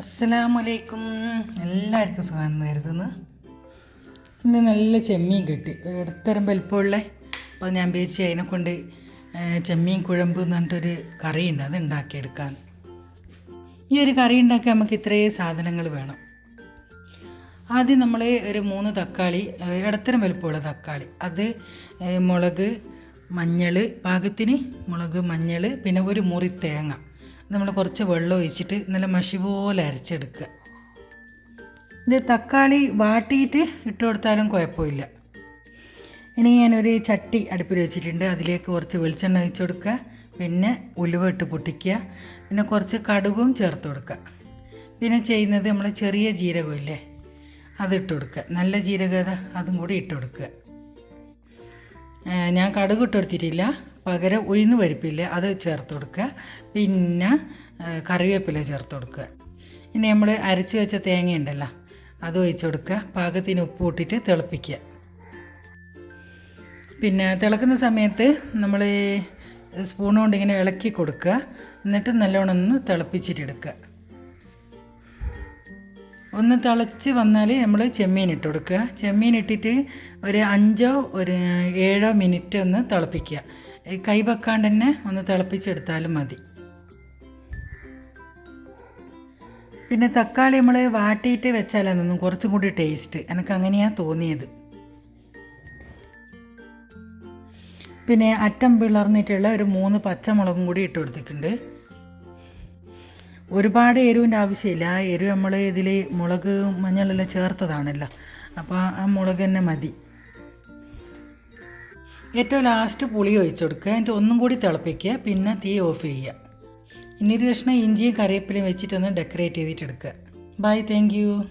അസ്സലാമലൈക്കും എല്ലാവർക്കും സുഖമാണെന്ന് കരുതുന്നു. ഇന്ന് നല്ല ചെമ്മീൻ കിട്ടി. ഒരു ഇടത്തരം വലിപ്പമുള്ള അപ്പോൾ ഞാൻ വിചാരിച്ചു അതിനെ കൊണ്ട് ചെമ്മീൻ കുഴമ്പ് എന്ന് പറഞ്ഞിട്ടൊരു ഉണ്ട് അത് ഉണ്ടാക്കിയെടുക്കാൻ. ഈ ഒരു കറി ഉണ്ടാക്കാൻ നമുക്ക് ഇത്രയും സാധനങ്ങൾ വേണം. ആദ്യം നമ്മൾ ഒരു മൂന്ന് തക്കാളി ഇടത്തരം വലുപ്പമുള്ള തക്കാളി. അത് മുളക് മഞ്ഞൾ പാകത്തിന് മുളക് മഞ്ഞൾ പിന്നെ ഒരു മുറി തേങ്ങ. നമ്മൾ കുറച്ച് വെള്ളം ഒഴിച്ചിട്ട് നല്ല മഷി പോലെ അരച്ചെടുക്കുക. ഇത് തക്കാളി വാട്ടിയിട്ട് ഇട്ട് കൊടുത്താലും കുഴപ്പമില്ല. ഇനി ഞാനൊരു ചട്ടി അടുപ്പിൽ വെച്ചിട്ടുണ്ട്. അതിലേക്ക് കുറച്ച് വെളിച്ചെണ്ണ ഒഴിച്ച് കൊടുക്കുക. പിന്നെ ഉലുവ ഇട്ട് പൊട്ടിക്കുക. പിന്നെ കുറച്ച് കടുകും ചേർത്ത് കൊടുക്കുക. പിന്നെ ചെയ്യുന്നത് നമ്മൾ ചെറിയ ജീരകമില്ലേ അതിട്ട് കൊടുക്കുക. നല്ല ജീരകത അതും കൂടി ഇട്ട് കൊടുക്കുക. ഞാൻ കടുക് ഇട്ട് കൊടുത്തിട്ടില്ല. പകരം ഉഴുന്ന് പരിപ്പില്ല അത് ചേർത്ത് കൊടുക്കുക. പിന്നെ കറിവേപ്പില ചേർത്ത് കൊടുക്കുക. ഇനി നമ്മൾ അരച്ച് വെച്ച തേങ്ങ ഉണ്ടല്ലോ അത് ഒഴിച്ച് കൊടുക്കുക. പാകത്തിന് ഉപ്പ് കൂട്ടിയിട്ട് തിളപ്പിക്കുക. പിന്നെ തിളക്കുന്ന സമയത്ത് നമ്മൾ സ്പൂൺ കൊണ്ട് ഇങ്ങനെ ഇളക്കി കൊടുക്കുക. എന്നിട്ട് നല്ലോണം ഒന്ന് തിളപ്പിച്ചിട്ടെടുക്കുക ഒന്ന് തിളച്ച് വന്നാൽ നമ്മൾ ചെമ്മീൻ ഇട്ട് കൊടുക്കുക. ചെമ്മീൻ ഇട്ടിട്ട് ഒരു അഞ്ചോ ഒരു ഏഴോ മിനിറ്റ് ഒന്ന് തിളപ്പിക്കുക. കൈ വെക്കാണ്ട് തന്നെ ഒന്ന് തിളപ്പിച്ചെടുത്താലും മതി. പിന്നെ തക്കാളി നമ്മൾ വാട്ടിയിട്ട് വെച്ചാലൊന്നും കുറച്ചും കൂടി ടേസ്റ്റ്. എനിക്ക് അങ്ങനെയാണ് തോന്നിയത്. പിന്നെ അറ്റം പിളർന്നിട്ടുള്ള ഒരു മൂന്ന് പച്ചമുളകും കൂടി ഇട്ട് കൊടുത്തിട്ടുണ്ട്. ഒരുപാട് എരിവിന്റെ ആവശ്യമില്ല. ആ എരിവ് നമ്മൾ ഇതിൽ മുളക് മഞ്ഞളെല്ലാം ചേർത്തതാണല്ലോ. അപ്പോൾ ആ മുളക് തന്നെ മതി. ഏറ്റവും ലാസ്റ്റ് പുളി ഒഴിച്ചു കൊടുക്കുക. എന്നിട്ട് ഒന്നും കൂടി തിളപ്പിക്കുക. പിന്നെ തീ ഓഫ് ചെയ്യുക. ഇനി ഒരു കഷ്ണം ഇഞ്ചിയും കറിവേപ്പിലയും വെച്ചിട്ടൊന്ന് ഡെക്കറേറ്റ് ചെയ്തിട്ടെടുക്കുക ബൈ താങ്ക്